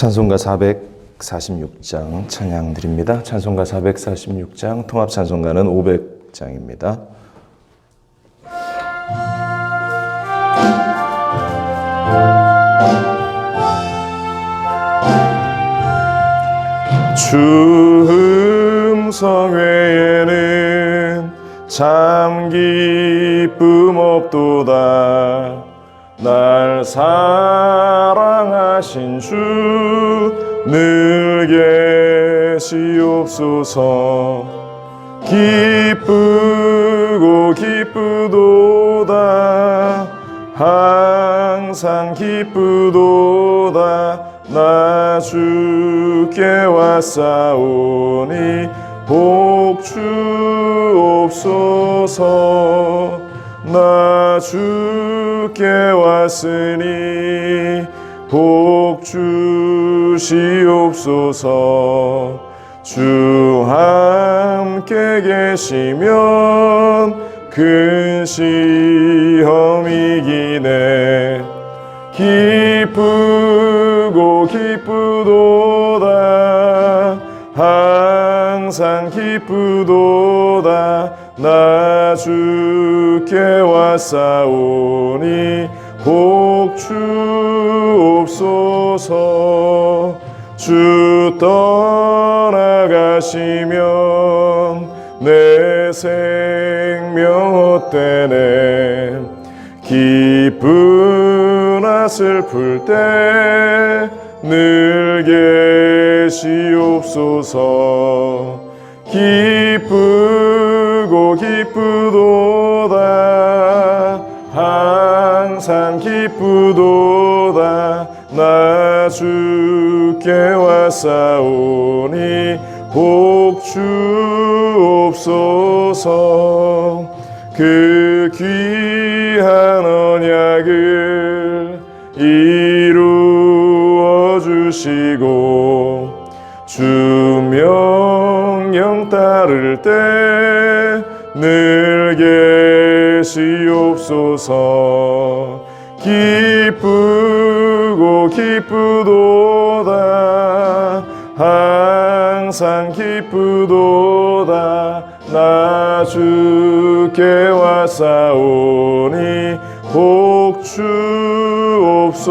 찬송가 446장 찬양 드립니다. 찬송가 446장 통합 찬송가는 500장입니다. 주 음성 외에는 참 기쁨 없도다 날 사랑하신 주 늘 계시옵소서. 기쁘고 기쁘도다. 항상 기쁘도다. 나 주께 왔사오니 복 주옵소서. 나 주 께 왔으니 복 주시옵소서. 주 함께 계시면 큰 시험이기네. 기쁘고 기쁘도다. 항상 기쁘도다 나 주께 왔사오니 복 주옵소서. 주 떠나가시면 내 생명 헛되네. 기쁘나 슬플 때 늘 계시옵소서 기쁘고 기쁘도다. 항상 기쁘도다. 나 주께 왔사오니 복 주옵소서. 그 귀한 언약을 이루어 주시고 따를 때 늘 계시옵소서. 기쁘고 기쁘도다. 항상 기쁘도다. 나 주께 왔사오니 복 주옵소서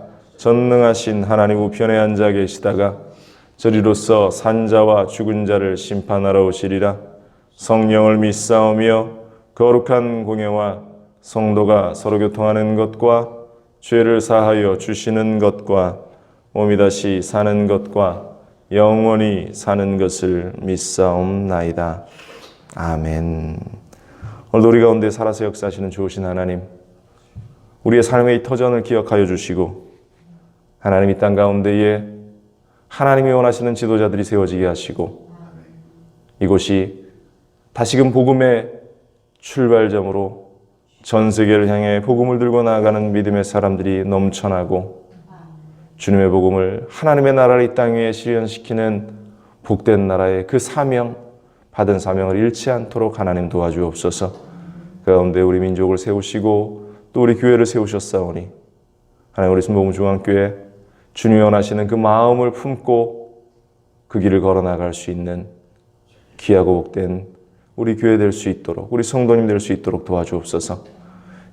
전능하신 하나님 우편에 앉아 계시다가 저리로서 산자와 죽은 자를 심판하러 오시리라 성령을 믿사오며 거룩한 공예와 성도가 서로 교통하는 것과 죄를 사하여 주시는 것과 몸이 다시 사는 것과 영원히 사는 것을 믿사옵나이다. 아멘. 오늘 우리 가운데 살아서 역사하시는 좋으신 하나님, 우리의 삶의 이 터전을 기억하여 주시고 하나님 이 땅 가운데에 하나님이 원하시는 지도자들이 세워지게 하시고 이곳이 다시금 복음의 출발점으로 전 세계를 향해 복음을 들고 나아가는 믿음의 사람들이 넘쳐나고 주님의 복음을 하나님의 나라를 이 땅 위에 실현시키는 복된 나라의 그 사명 받은 사명을 잃지 않도록 하나님 도와주옵소서. 그 가운데 우리 민족을 세우시고 또 우리 교회를 세우셨사오니 하나님 우리 순복음 중앙교회 주님이 원하시는 그 마음을 품고 그 길을 걸어 나갈 수 있는 귀하고 복된 우리 교회 될 수 있도록 우리 성도님 될 수 있도록 도와주옵소서.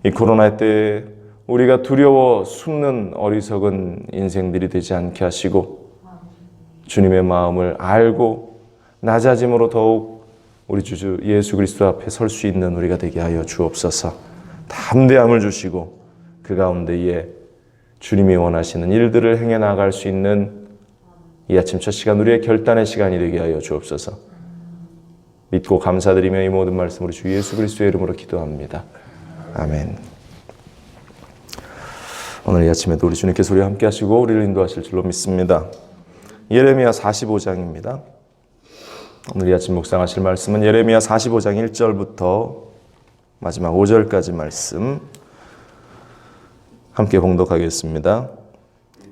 이 코로나 때 우리가 두려워 숨는 어리석은 인생들이 되지 않게 하시고 주님의 마음을 알고 낮아짐으로 더욱 우리 주 예수 그리스도 앞에 설 수 있는 우리가 되게 하여 주옵소서. 담대함을 주시고 그 가운데에 주님이 원하시는 일들을 행해 나갈 수 있는 이 아침 첫 시간 우리의 결단의 시간이 되게 하여 주옵소서. 믿고 감사드리며 이 모든 말씀 우리 주 예수 그리스도의 이름으로 기도합니다. 아멘. 오늘 이 아침에도 우리 주님께서 우리와 함께 하시고 우리를 인도하실 줄로 믿습니다. 예레미야 45장입니다. 오늘 이 아침 묵상하실 말씀은 예레미야 45장 1절부터 마지막 5절까지 말씀 함께 봉독하겠습니다.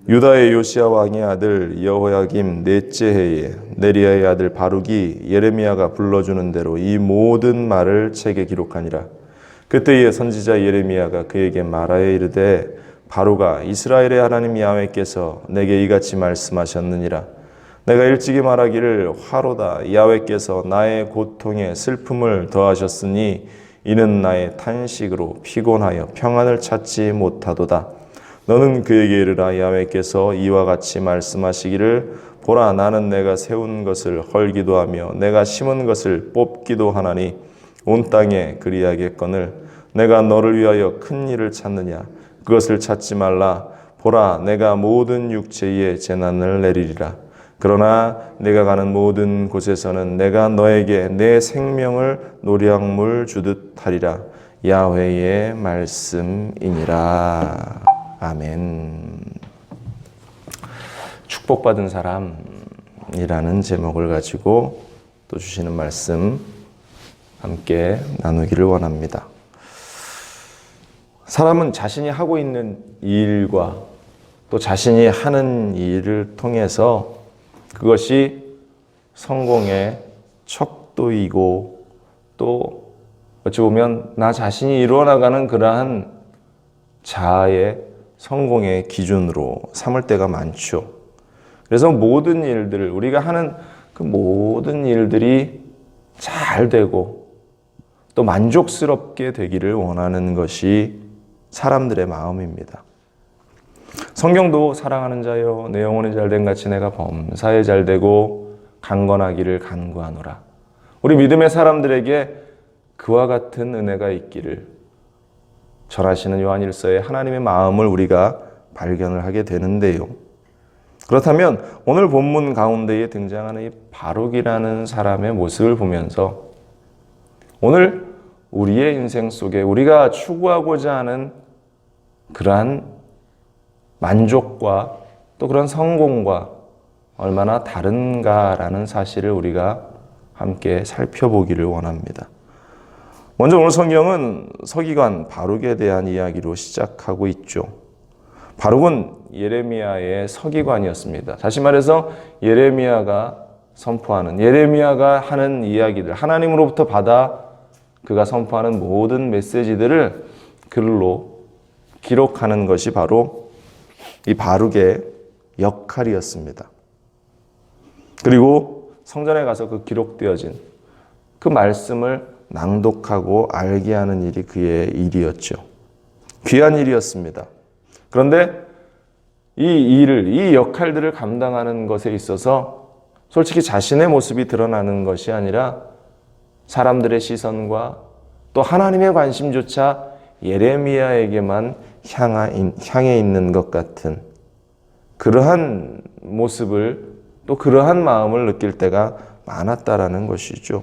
유다의 요시아 왕의 아들 여호야김 넷째 해에 네리아의 아들 바룩이 예레미야가 불러주는 대로 이 모든 말을 책에 기록하니라. 그때에 선지자 예레미야가 그에게 말하여 이르되 바로가 이스라엘의 하나님 야훼께서 내게 이같이 말씀하셨느니라. 내가 일찍이 말하기를 화로다 야훼께서 나의 고통에 슬픔을 더하셨으니 이는 나의 탄식으로 피곤하여 평안을 찾지 못하도다. 너는 그에게 이르라 야훼께서 이와 같이 말씀하시기를 보라 나는 내가 세운 것을 헐기도 하며 내가 심은 것을 뽑기도 하나니 온 땅에 그리하겠거늘 내가 너를 위하여 큰 일을 찾느냐? 그것을 찾지 말라. 보라 내가 모든 육체에 재난을 내리리라 그러나 내가 가는 모든 곳에서는 내가 너에게 내 생명을 노량물 주듯 하리라. 야훼의 말씀이니라. 아멘. 축복받은 사람이라는 제목을 가지고 또 주시는 말씀 함께 나누기를 원합니다. 사람은 자신이 하고 있는 일과 또 자신이 하는 일을 통해서 그것이 성공의 척도이고 또 어찌 보면 나 자신이 이루어나가는 그러한 자아의 성공의 기준으로 삼을 때가 많죠. 그래서 모든 일들을 우리가 하는 그 모든 일들이 잘 되고 또 만족스럽게 되기를 원하는 것이 사람들의 마음입니다. 성경도 사랑하는 자여 내 영혼이 잘된 같이 내가 범사에 잘되고 강건하기를 간구하노라. 우리 믿음의 사람들에게 그와 같은 은혜가 있기를 전하시는 요한일서의 하나님의 마음을 우리가 발견을 하게 되는데요. 그렇다면 오늘 본문 가운데에 등장하는 이 바룩이라는 사람의 모습을 보면서 오늘 우리의 인생 속에 우리가 추구하고자 하는 그러한 만족과 또 그런 성공과 얼마나 다른가라는 사실을 우리가 함께 살펴보기를 원합니다. 먼저 오늘 성경은 서기관 바룩에 대한 이야기로 시작하고 있죠. 바룩은 예레미야의 서기관이었습니다. 다시 말해서 예레미야가 선포하는 예레미야가 하는 이야기들 하나님으로부터 받아 그가 선포하는 모든 메시지들을 글로 기록하는 것이 바로 이 바룩의 역할이었습니다. 그리고 성전에 가서 그 기록되어진 그 말씀을 낭독하고 알게 하는 일이 그의 일이었죠. 귀한 일이었습니다. 그런데 이 일을, 이 역할들을 감당하는 것에 있어서 솔직히 자신의 모습이 드러나는 것이 아니라 사람들의 시선과 또 하나님의 관심조차 예레미야에게만 향해 있는 것 같은 그러한 모습을 또 그러한 마음을 느낄 때가 많았다라는 것이죠.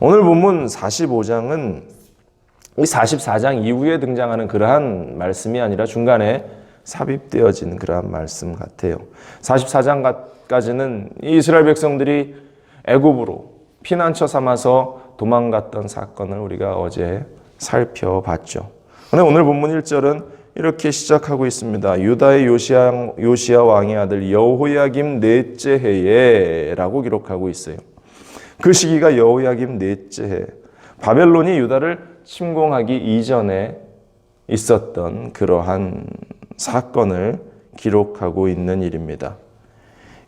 오늘 본문 45장은 이 44장 이후에 등장하는 그러한 말씀이 아니라 중간에 삽입되어진 그러한 말씀 같아요. 44장까지는 이스라엘 백성들이 애굽으로 피난처 삼아서 도망갔던 사건을 우리가 어제 살펴봤죠. 그런데 오늘 본문 1절은 이렇게 시작하고 있습니다. 유다의 요시아, 요시아 왕의 아들 여호야김 넷째 해에라고 기록하고 있어요. 그 시기가 여호야김 넷째 해. 바벨론이 유다를 침공하기 이전에 있었던 그러한 사건을 기록하고 있는 일입니다.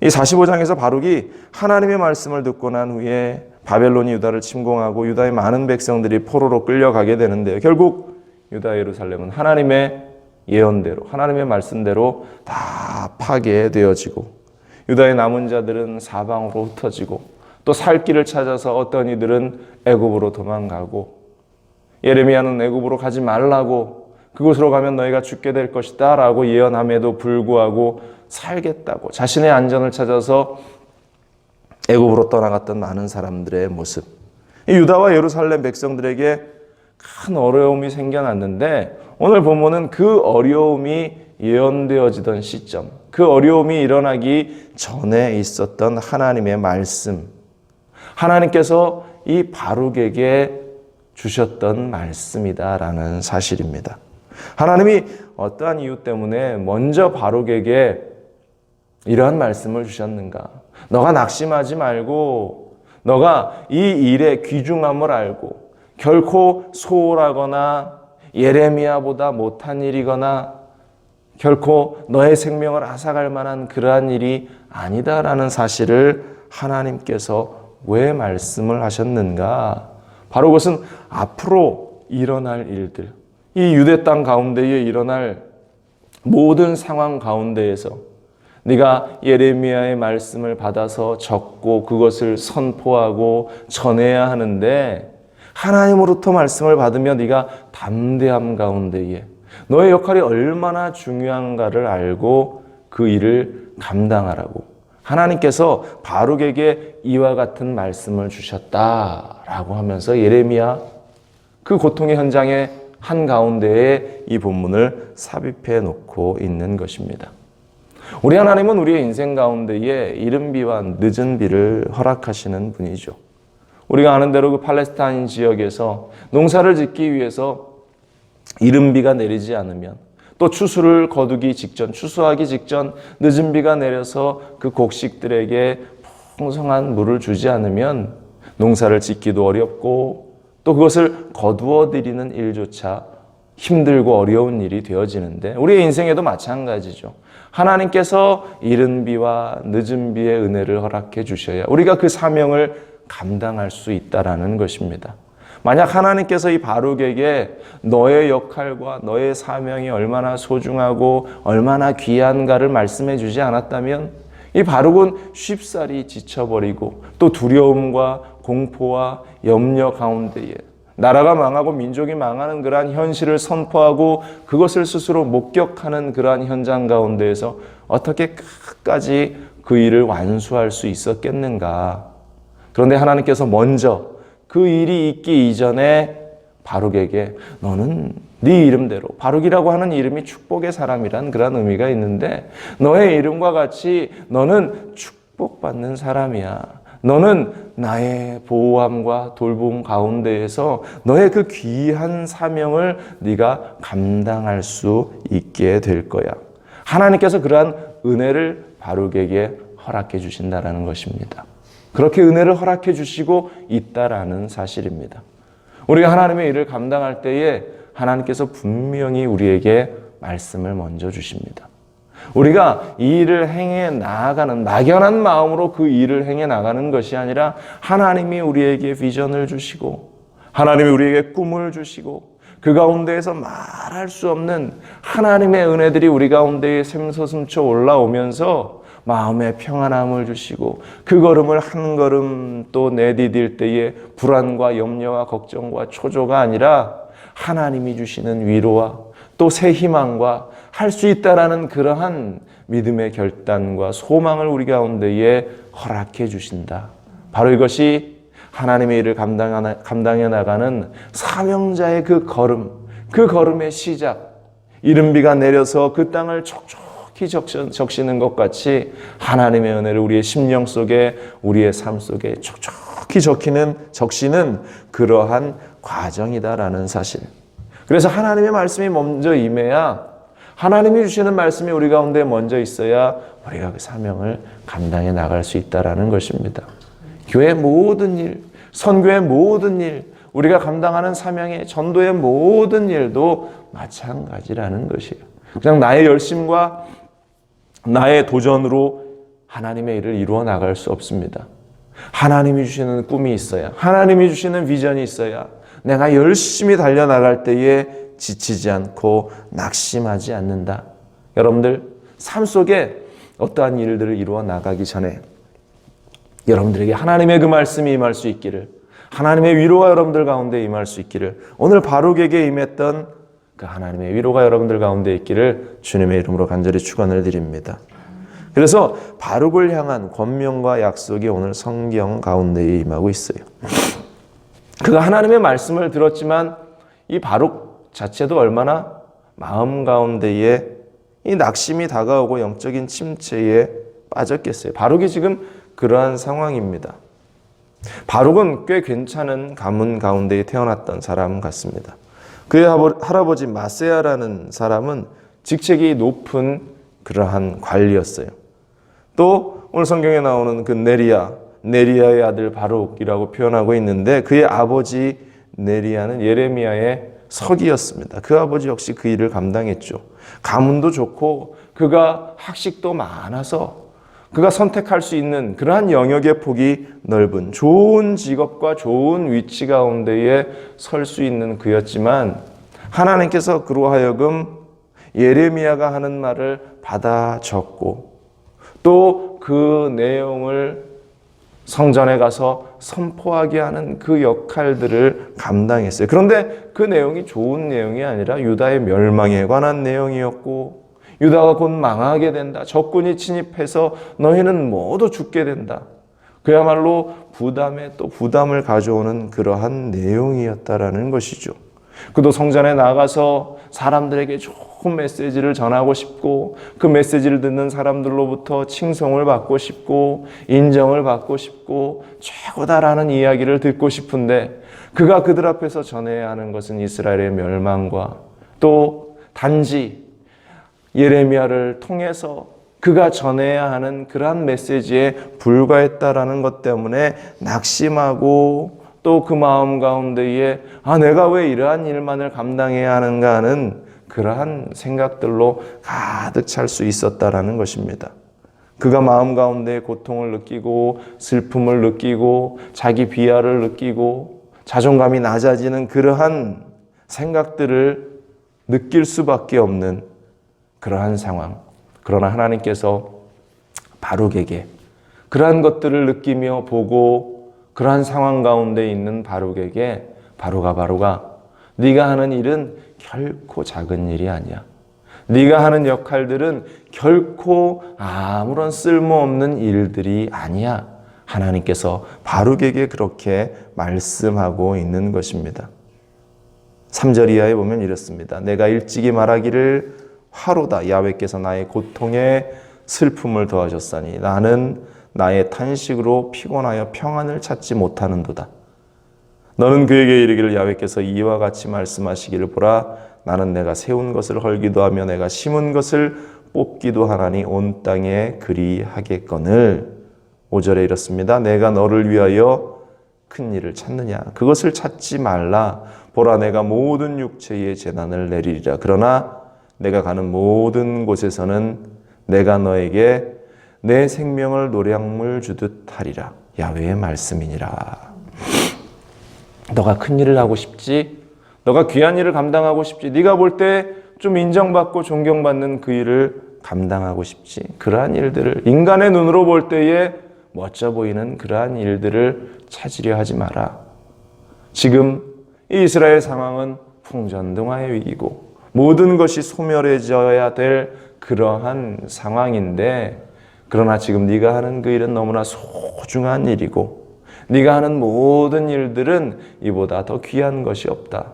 이 45장에서 바룩이 하나님의 말씀을 듣고 난 후에 바벨론이 유다를 침공하고 유다의 많은 백성들이 포로로 끌려가게 되는데 결국 유다 예루살렘은 하나님의 예언대로 하나님의 말씀대로 다 파괴되어지고 유다의 남은 자들은 사방으로 흩어지고 또 살 길을 찾아서 어떤 이들은 애굽으로 도망가고 예레미야는 애굽으로 가지 말라고 그곳으로 가면 너희가 죽게 될 것이다라고 예언함에도 불구하고 살겠다고 자신의 안전을 찾아서 애굽으로 떠나갔던 많은 사람들의 모습. 유다와 예루살렘 백성들에게 큰 어려움이 생겨났는데 오늘 본문은 그 어려움이 예언되어지던 시점, 그 어려움이 일어나기 전에 있었던 하나님의 말씀, 하나님께서 이 바룩에게 주셨던 말씀이다라는 사실입니다. 하나님이 어떠한 이유 때문에 먼저 바룩에게 이러한 말씀을 주셨는가? 너가 낙심하지 말고 너가 이 일의 귀중함을 알고 결코 소홀하거나 예레미야보다 못한 일이거나 결코 너의 생명을 앗아갈 만한 그러한 일이 아니다라는 사실을 하나님께서 왜 말씀을 하셨는가? 바로 그것은 앞으로 일어날 일들, 이 유대 땅 가운데에 일어날 모든 상황 가운데에서 네가 예레미야의 말씀을 받아서 적고 그것을 선포하고 전해야 하는데 하나님으로부터 말씀을 받으면 네가 담대함 가운데에 너의 역할이 얼마나 중요한가를 알고 그 일을 감당하라고 하나님께서 바룩에게 이와 같은 말씀을 주셨다라고 하면서 예레미야 그 고통의 현장의 한 가운데에 이 본문을 삽입해 놓고 있는 것입니다. 우리 하나님은 우리의 인생 가운데에 이른 비와 늦은 비를 허락하시는 분이죠. 우리가 아는 대로 그 팔레스타인 지역에서 농사를 짓기 위해서 이른 비가 내리지 않으면 또 추수를 거두기 직전, 추수하기 직전 늦은 비가 내려서 그 곡식들에게 풍성한 물을 주지 않으면 농사를 짓기도 어렵고 또 그것을 거두어 드리는 일조차 힘들고 어려운 일이 되어지는데 우리의 인생에도 마찬가지죠. 하나님께서 이른 비와 늦은 비의 은혜를 허락해 주셔야 우리가 그 사명을 감당할 수 있다라는 것입니다. 만약 하나님께서 이 바룩에게 너의 역할과 너의 사명이 얼마나 소중하고 얼마나 귀한가를 말씀해 주지 않았다면 이 바룩은 쉽사리 지쳐버리고 또 두려움과 공포와 염려 가운데에 나라가 망하고 민족이 망하는 그러한 현실을 선포하고 그것을 스스로 목격하는 그러한 현장 가운데에서 어떻게 끝까지 그 일을 완수할 수 있었겠는가. 그런데 하나님께서 먼저 그 일이 있기 이전에 바룩에게 너는 네 이름대로 바룩이라고 하는 이름이 축복의 사람이란 그런 의미가 있는데 너의 이름과 같이 너는 축복받는 사람이야. 너는 나의 보호함과 돌봄 가운데에서 너의 그 귀한 사명을 네가 감당할 수 있게 될 거야. 하나님께서 그러한 은혜를 바룩에게 허락해 주신다라는 것입니다. 그렇게 은혜를 허락해 주시고 있다라는 사실입니다. 우리가 하나님의 일을 감당할 때에 하나님께서 분명히 우리에게 말씀을 먼저 주십니다. 우리가 이 일을 행해 나아가는 막연한 마음으로 그 일을 행해 나가는 것이 아니라 하나님이 우리에게 비전을 주시고 하나님이 우리에게 꿈을 주시고 그 가운데에서 말할 수 없는 하나님의 은혜들이 우리 가운데에 샘솟음쳐 올라오면서 마음의 평안함을 주시고 그 걸음을 한 걸음 또 내디딜 때에 불안과 염려와 걱정과 초조가 아니라 하나님이 주시는 위로와 또 새 희망과 할 수 있다라는 그러한 믿음의 결단과 소망을 우리 가운데에 허락해 주신다. 바로 이것이 하나님의 일을 감당해 나가는 사명자의 그 걸음, 그 걸음의 시작. 이른비가 내려서 그 땅을 촉촉 히 적시는 것 같이 하나님의 은혜를 우리의 심령 속에, 우리의 삶 속에 촉촉히 적히는, 적시는 그러한 과정이다라는 사실. 그래서 하나님의 말씀이 먼저 임해야 하나님이 주시는 말씀이 우리 가운데 먼저 있어야 우리가 그 사명을 감당해 나갈 수 있다라는 것입니다. 교회 모든 일, 선교의 모든 일, 우리가 감당하는 사명의 전도의 모든 일도 마찬가지라는 것이에요. 그냥 나의 열심과 나의 도전으로 하나님의 일을 이루어 나갈 수 없습니다. 하나님이 주시는 꿈이 있어야, 하나님이 주시는 비전이 있어야 내가 열심히 달려나갈 때에 지치지 않고 낙심하지 않는다. 여러분들, 삶 속에 어떠한 일들을 이루어 나가기 전에 여러분들에게 하나님의 그 말씀이 임할 수 있기를, 하나님의 위로가 여러분들 가운데 임할 수 있기를, 오늘 바룩에게 임했던 그 하나님의 위로가 여러분들 가운데 있기를 주님의 이름으로 간절히 축원을 드립니다. 그래서 바룩을 향한 권명과 약속이 오늘 성경 가운데에 임하고 있어요. 그가 하나님의 말씀을 들었지만 이 바룩 자체도 얼마나 마음 가운데에 이 낙심이 다가오고 영적인 침체에 빠졌겠어요. 바룩이 지금 그러한 상황입니다. 바룩은 꽤 괜찮은 가문 가운데에 태어났던 사람 같습니다. 그의 할아버지 마세아라는 사람은 직책이 높은 그러한 관리였어요. 또 오늘 성경에 나오는 그 네리아, 네리아의 아들 바룩이라고 표현하고 있는데 그의 아버지 네리아는 예레미야의 석이었습니다. 그 아버지 역시 그 일을 감당했죠. 가문도 좋고 그가 학식도 많아서 그가 선택할 수 있는 그러한 영역의 폭이 넓은 좋은 직업과 좋은 위치 가운데에 설 수 있는 그였지만 하나님께서 그로 하여금 예레미야가 하는 말을 받아 적고 또 그 내용을 성전에 가서 선포하게 하는 그 역할들을 감당했어요. 그런데 그 내용이 좋은 내용이 아니라 유다의 멸망에 관한 내용이었고 유다가 곧 망하게 된다. 적군이 침입해서 너희는 모두 죽게 된다. 그야말로 부담에 또 부담을 가져오는 그러한 내용이었다라는 것이죠. 그도 성전에 나가서 사람들에게 좋은 메시지를 전하고 싶고 그 메시지를 듣는 사람들로부터 칭송을 받고 싶고 인정을 받고 싶고 최고다라는 이야기를 듣고 싶은데 그가 그들 앞에서 전해야 하는 것은 이스라엘의 멸망과 또 단지 예레미야를 통해서 그가 전해야 하는 그러한 메시지에 불과했다라는 것 때문에 낙심하고 또 그 마음 가운데에 아 내가 왜 이러한 일만을 감당해야 하는가 하는 그러한 생각들로 가득 찰 수 있었다라는 것입니다. 그가 마음 가운데 고통을 느끼고 슬픔을 느끼고 자기 비하를 느끼고 자존감이 낮아지는 그러한 생각들을 느낄 수밖에 없는 그러한 상황. 그러나 하나님께서 바룩에게 그러한 것들을 느끼며 보고 그러한 상황 가운데 있는 바룩에게 바로가 바로가 네가 하는 일은 결코 작은 일이 아니야. 네가 하는 역할들은 결코 아무런 쓸모없는 일들이 아니야. 하나님께서 바룩에게 그렇게 말씀하고 있는 것입니다. 3절 이하에 보면 이렇습니다. 내가 일찍이 말하기를 화로다. 야외께서 나의 고통에 슬픔을 더하셨사니 나는 나의 탄식으로 피곤하여 평안을 찾지 못하는도다. 너는 그에게 이르기를 야외께서 이와 같이 말씀하시기를 보라 나는 내가 세운 것을 헐기도 하며 내가 심은 것을 뽑기도 하나니 온 땅에 그리하겠거늘 5절에 이렇습니다. 내가 너를 위하여 큰 일을 찾느냐 그것을 찾지 말라 보라 내가 모든 육체의 재난을 내리리라 그러나 내가 가는 모든 곳에서는 내가 너에게 내 생명을 노량물 주듯 하리라. 야외의 말씀이니라. 너가 큰 일을 하고 싶지? 너가 귀한 일을 감당하고 싶지? 네가 볼 때 좀 인정받고 존경받는 그 일을 감당하고 싶지? 그러한 일들을 인간의 눈으로 볼 때에 멋져 보이는 그러한 일들을 찾으려 하지 마라. 지금 이 이스라엘 상황은 풍전등화의 위기고 모든 것이 소멸해져야 될 그러한 상황인데 그러나 지금 네가 하는 그 일은 너무나 소중한 일이고 네가 하는 모든 일들은 이보다 더 귀한 것이 없다.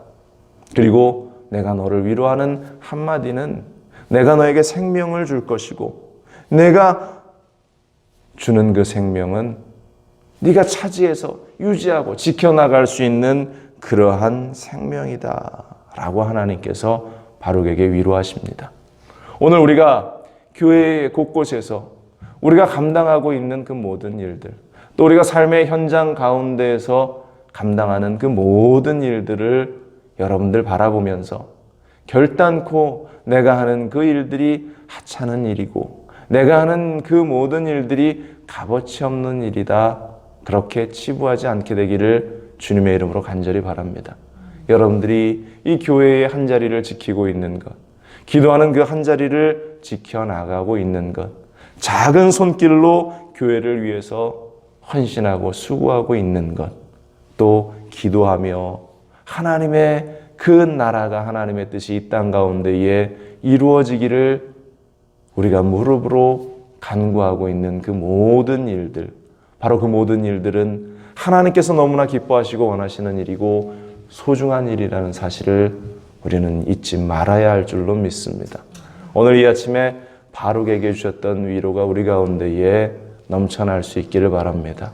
그리고 내가 너를 위로하는 한마디는 내가 너에게 생명을 줄 것이고 내가 주는 그 생명은 네가 차지해서 유지하고 지켜나갈 수 있는 그러한 생명이다. 라고 하나님께서 바룩에게 위로하십니다. 오늘 우리가 교회 곳곳에서 우리가 감당하고 있는 그 모든 일들, 또 우리가 삶의 현장 가운데에서 감당하는 그 모든 일들을 여러분들 바라보면서 결단코 내가 하는 그 일들이 하찮은 일이고 내가 하는 그 모든 일들이 값어치 없는 일이다. 그렇게 치부하지 않게 되기를 주님의 이름으로 간절히 바랍니다. 여러분들이 이 교회의 한 자리를 지키고 있는 것, 기도하는 그 한 자리를 지켜나가고 있는 것, 작은 손길로 교회를 위해서 헌신하고 수고하고 있는 것, 또 기도하며 하나님의 그 나라가 하나님의 뜻이 이 땅 가운데에 이루어지기를 우리가 무릎으로 간구하고 있는 그 모든 일들, 바로 그 모든 일들은 하나님께서 너무나 기뻐하시고 원하시는 일이고 소중한 일이라는 사실을 우리는 잊지 말아야 할 줄로 믿습니다. 오늘 이 아침에 바룩에게 주셨던 위로가 우리 가운데에 넘쳐날 수 있기를 바랍니다.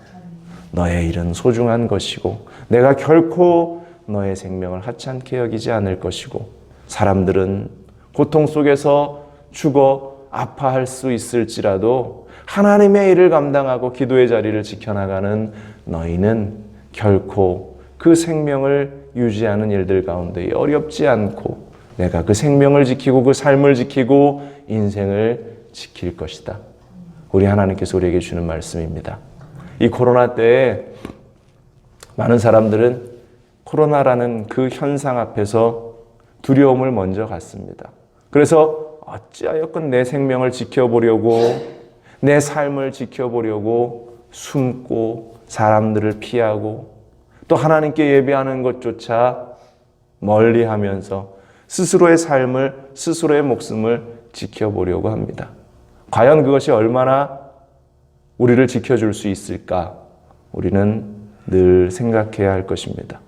너의 일은 소중한 것이고 내가 결코 너의 생명을 하찮게 여기지 않을 것이고 사람들은 고통 속에서 죽어 아파할 수 있을지라도 하나님의 일을 감당하고 기도의 자리를 지켜나가는 너희는 결코 그 생명을 유지하는 일들 가운데 어렵지 않고 내가 그 생명을 지키고 그 삶을 지키고 인생을 지킬 것이다. 우리 하나님께서 우리에게 주는 말씀입니다. 이 코로나 때에 많은 사람들은 코로나라는 그 현상 앞에서 두려움을 먼저 갖습니다. 그래서 어찌하여건 내 생명을 지켜보려고 내 삶을 지켜보려고 숨고 사람들을 피하고 또 하나님께 예배하는 것조차 멀리 하면서 스스로의 삶을, 스스로의 목숨을 지켜보려고 합니다. 과연 그것이 얼마나 우리를 지켜줄 수 있을까? 우리는 늘 생각해야 할 것입니다.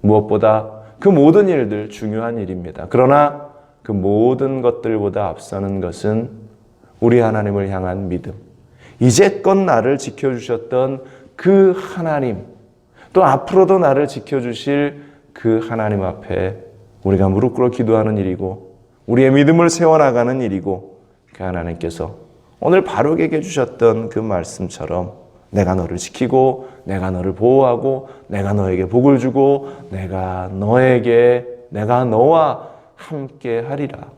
무엇보다 그 모든 일들 중요한 일입니다. 그러나 그 모든 것들보다 앞서는 것은 우리 하나님을 향한 믿음. 이제껏 나를 지켜주셨던 그 하나님, 또 앞으로도 나를 지켜주실 그 하나님 앞에 우리가 무릎 꿇어 기도하는 일이고, 우리의 믿음을 세워나가는 일이고, 그 하나님께서 오늘 바룩에게 주셨던 그 말씀처럼 내가 너를 지키고, 내가 너를 보호하고, 내가 너에게 복을 주고, 내가 너에게, 내가 너와 함께 하리라.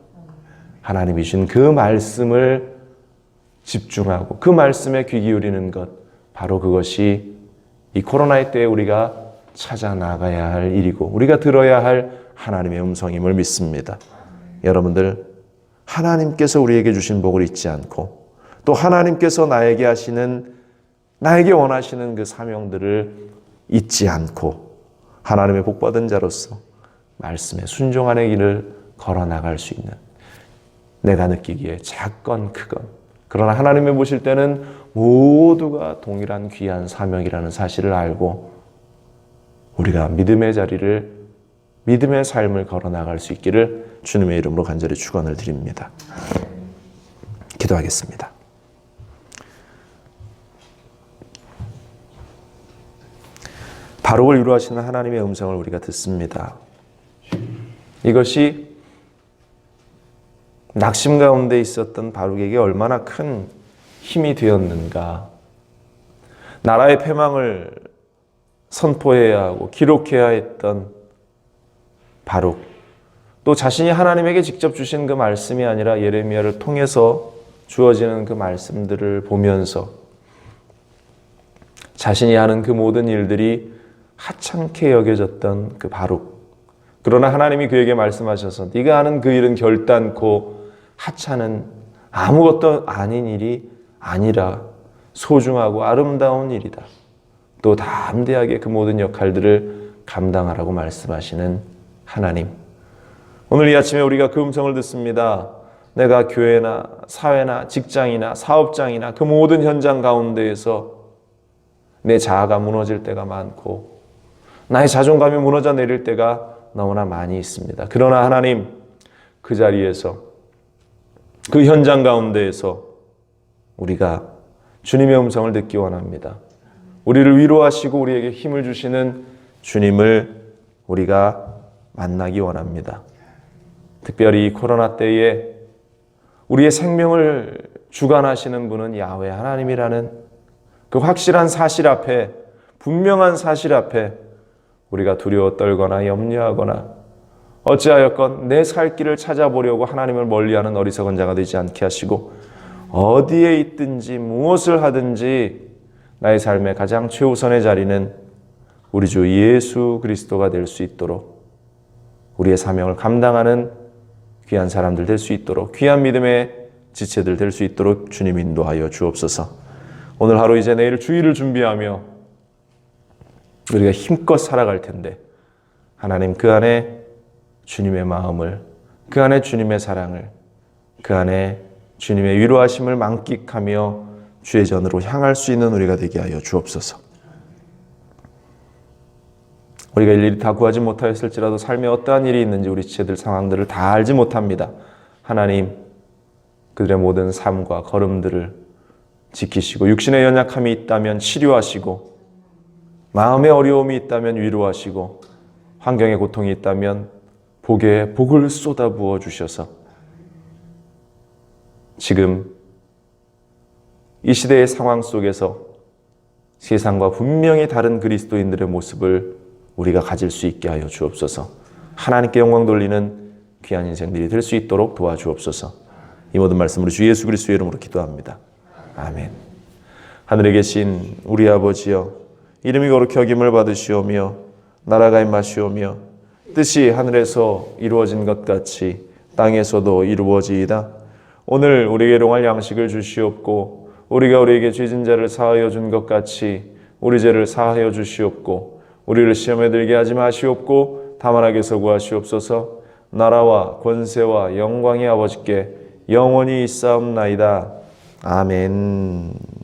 하나님이 주신 그 말씀을 집중하고 그 말씀에 귀 기울이는 것, 바로 그것이 이 코로나의 때에 우리가 찾아 나가야 할 일이고 우리가 들어야 할 하나님의 음성임을 믿습니다. 여러분들 하나님께서 우리에게 주신 복을 잊지 않고 또 하나님께서 나에게 하시는 나에게 원하시는 그 사명들을 잊지 않고 하나님의 복 받은 자로서 말씀에 순종하는 길을 걸어 나갈 수 있는 내가 느끼기에 작건 크건 그러나 하나님의 보실 때는 모두가 동일한 귀한 사명이라는 사실을 알고 우리가 믿음의 자리를 믿음의 삶을 걸어 나갈 수 있기를 주님의 이름으로 간절히 축원을 드립니다. 기도하겠습니다. 바룩을 위로하시는 하나님의 음성을 우리가 듣습니다. 이것이 낙심 가운데 있었던 바룩에게 얼마나 큰 힘이 되었는가. 나라의 패망을 선포해야 하고 기록해야 했던 바룩. 또 자신이 하나님에게 직접 주신 그 말씀이 아니라 예레미야를 통해서 주어지는 그 말씀들을 보면서 자신이 하는 그 모든 일들이 하찮게 여겨졌던 그 바룩. 그러나 하나님이 그에게 말씀하셔서 네가 하는 그 일은 결단코 하찮은 아무것도 아닌 일이 아니라 소중하고 아름다운 일이다. 또 담대하게 그 모든 역할들을 감당하라고 말씀하시는 하나님. 오늘 이 아침에 우리가 그 음성을 듣습니다. 내가 교회나 사회나 직장이나 사업장이나 그 모든 현장 가운데에서 내 자아가 무너질 때가 많고 나의 자존감이 무너져 내릴 때가 너무나 많이 있습니다. 그러나 하나님 그 자리에서 그 현장 가운데에서 우리가 주님의 음성을 듣기 원합니다. 우리를 위로하시고 우리에게 힘을 주시는 주님을 우리가 만나기 원합니다. 특별히 코로나 때에 우리의 생명을 주관하시는 분은 야훼 하나님이라는 그 확실한 사실 앞에 분명한 사실 앞에 우리가 두려워 떨거나 염려하거나 어찌하였건 내 살 길을 찾아보려고 하나님을 멀리하는 어리석은 자가 되지 않게 하시고 어디에 있든지 무엇을 하든지 나의 삶의 가장 최우선의 자리는 우리 주 예수 그리스도가 될 수 있도록 우리의 사명을 감당하는 귀한 사람들 될 수 있도록 귀한 믿음의 지체들 될 수 있도록 주님 인도하여 주옵소서. 오늘 하루 이제 내일 주일을 준비하며 우리가 힘껏 살아갈 텐데 하나님 그 안에 주님의 마음을 그 안에 주님의 사랑을 그 안에 주님의 위로하심을 만끽하며 주의 전으로 향할 수 있는 우리가 되게 하여 주옵소서. 우리가 일일이 다 구하지 못하였을지라도 삶에 어떠한 일이 있는지 우리 지체들 상황들을 다 알지 못합니다. 하나님 그들의 모든 삶과 걸음들을 지키시고 육신의 연약함이 있다면 치료하시고 마음의 어려움이 있다면 위로하시고 환경의 고통이 있다면 복에 복을 쏟아부어 주셔서 지금 이 시대의 상황 속에서 세상과 분명히 다른 그리스도인들의 모습을 우리가 가질 수 있게 하여 주옵소서. 하나님께 영광 돌리는 귀한 인생들이 될 수 있도록 도와주옵소서. 이 모든 말씀으로 주 예수 그리스도의 이름으로 기도합니다. 아멘. 하늘에 계신 우리 아버지여 이름이 거룩히 여김을 받으시오며 나라가 임하시오며 뜻이 하늘에서 이루어진 것 같이 땅에서도 이루어지이다. 오늘 우리에게 용할 양식을 주시옵고 우리가 우리에게 죄진 자를 사하여 준 것 같이 우리 죄를 사하여 주시옵고 우리를 시험에 들게 하지 마시옵고 다만 하게서 구하시옵소서 나라와 권세와 영광이 아버지께 영원히 있사옵나이다. 아멘.